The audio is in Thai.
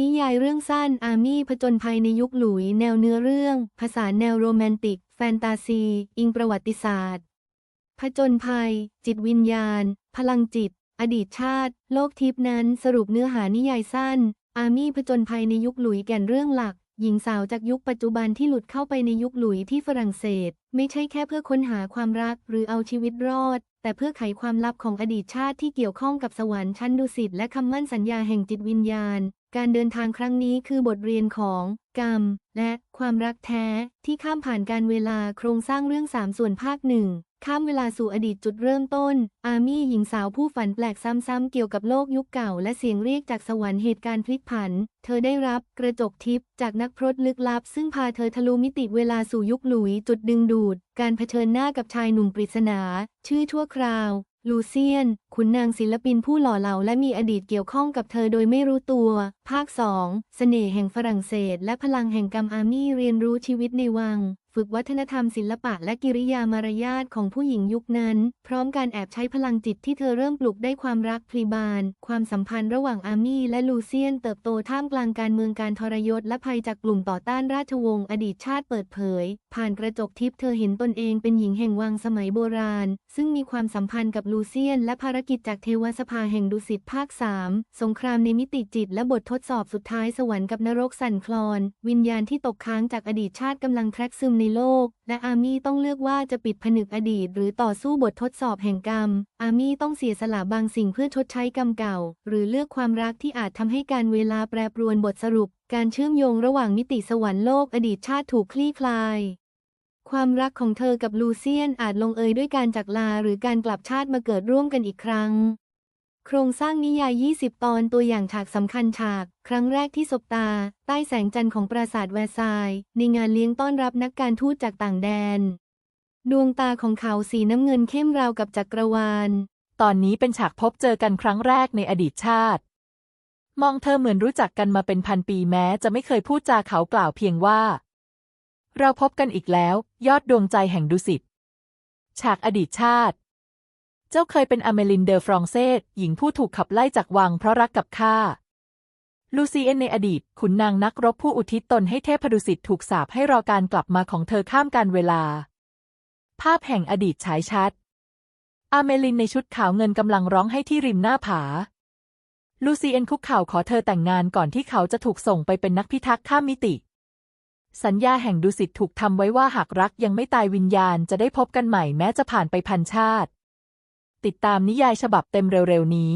นิยายเรื่องสั้นอามี่ผจญภัยในยุคหลุย แนวเนื้อเรื่อง ภาษาแนวโรแมนติก แฟนตาซี อิงประวัติศาสตร์ ผจญภัย จิตวิญญาณ พลังจิต อดีตชาติ โลกทิพนั้นสรุปเนื้อหานิยายสั้น อามี่ผจญภัยในยุคหลุยแก่นเรื่องหลัก หญิงสาวจากยุคปัจจุบันที่หลุดเข้าไปในยุคหลุยที่ฝรั่งเศส ไม่ใช่แค่เพื่อค้นหาความรักหรือเอาชีวิตรอดแต่เพื่อไขความลับของอดีตชาติที่เกี่ยวข้องกับสวรรค์ชั้นดุสิตและคำมั่นสัญญาแห่งจิตวิญญาณ การเดินทางครั้งนี้คือบทเรียนของ กรรม และความรักแท้ที่ข้ามผ่านการเวลาโครงสร้างเรื่องสามส่วนภาคหนึ่งข้ามเวลาสู่อดีตจุดเริ่มต้น อามี่หญิงสาวผู้ฝันแปลกซ้ำๆเกี่ยวกับโลกยุคเก่า และเสียงเรียกจากสวรรค์เหตุการณ์พลิกผัน เธอได้รับกระจกทิพย์จากนักพรตลึกลับ ซึ่งพาเธอทะลุมิติเวลาสู่ยุคหลุยจุดดึงดูด การเผชิญหน้ากับชายหนุ่มปริศนา ชื่อชั่วคราว ลูเซียน ขุนนางศิลปินผู้หล่อเหลาและมีอดีตเกี่ยวข้องกับเธอโดยไม่รู้ตัว ภาค 2 เสน่ห์แห่งฝรั่งเศส และพลังแห่งกรรมอามี่เรียนรู้ชีวิตในวัง ฝึกวัฒนธรรมศิลปะและกิริยามารยาทของผู้หญิงยุคนั้น พร้อมการแอบใช้พลังจิตที่เธอเริ่มปลุกได้ความรักพลีบาน ความสัมพันธ์ระหว่างอามี่และลูเซียนเติบโตท่ามกลางการเมืองการทรยศและภัยจากกลุ่มต่อต้านราชวงศ์อดีตชาติเปิดเผย ผ่านกระจกทิพย์เธอเห็นตนเองเป็นหญิงแห่งวังสมัยโบราณ ซึ่งมีความสัมพันธ์กับลูเซียน และภารกิจจากเทวสภาแห่งดุสิตภาค 3 สงครามในมิติจิตและบททดสอบสุดท้ายสวรรค์กับนรกสั่นคลอน วิญญาณที่ตกค้างจากอดีตชาติกำลังแทรกซึมในโลก และอามี่ต้องเลือกว่าจะปิดผนึกอดีต หรือต่อสู้บททดสอบแห่งกรรม อามี่ต้องเสียสละบางสิ่งเพื่อชดใช้กรรมเก่า หรือเลือกความรักที่อาจทำให้การเวลาแปรปรวนบทสรุป การเชื่อมโยงระหว่างมิติสวรรค์โลกอดีตชาติถูกคลี่คลายความรักของเธอกับลูเซียนอาจลงเอยด้วยการจากลาหรือการกลับชาติมาเกิดร่วมกันอีกครั้ง โครงสร้างนิยาย 20 ตอนตัวอย่างฉากสำคัญฉาก ครั้งแรกที่สบตา ใต้แสงจันทร์ของปราสาทแวร์ซายน์ในงานเลี้ยงต้อนรับนักการทูตจากต่างแดน ดวงตาของเขาสีน้ำเงินเข้มราวกับจักรวาล ตอนนี้เป็นฉากพบเจอกันครั้งแรกในอดีตชาติ มองเธอเหมือนรู้จักกันมาเป็นพันปีแม้จะไม่เคยพูดจาเขากล่าวเพียงว่า เราพบกันอีกแล้ว ยอดดวงใจแห่งดุสิตฉากอดีตชาติ เจ้าเคยเป็นอเมลินเดอฟรองเซสหญิงผู้ถูกขับไล่จากวังเพราะรักกับข้าลูซีเอนในอดีต ขุนนางนักรบผู้อุทิศตนให้เทพดุสิตถูกสาปให้รอการกลับมาของเธอข้ามการเวลา ภาพแห่งอดีตฉายชัด อาเมลินในชุดขาวเงินกำลังร้องให้ที่ริมหน้าผา ลูซีเอนคุกเข่าขอเธอแต่งงานก่อนที่เขาจะถูกส่งไปเป็นนักพิทักษ์ข้ามมิติ สัญญาแห่งดุสิตถูกทำไว้ว่าหากรักยังไม่ตายวิญญาณจะได้พบกันใหม่แม้จะผ่านไปพันชาติ ติดตามนิยายฉบับเต็มเร็วๆนี้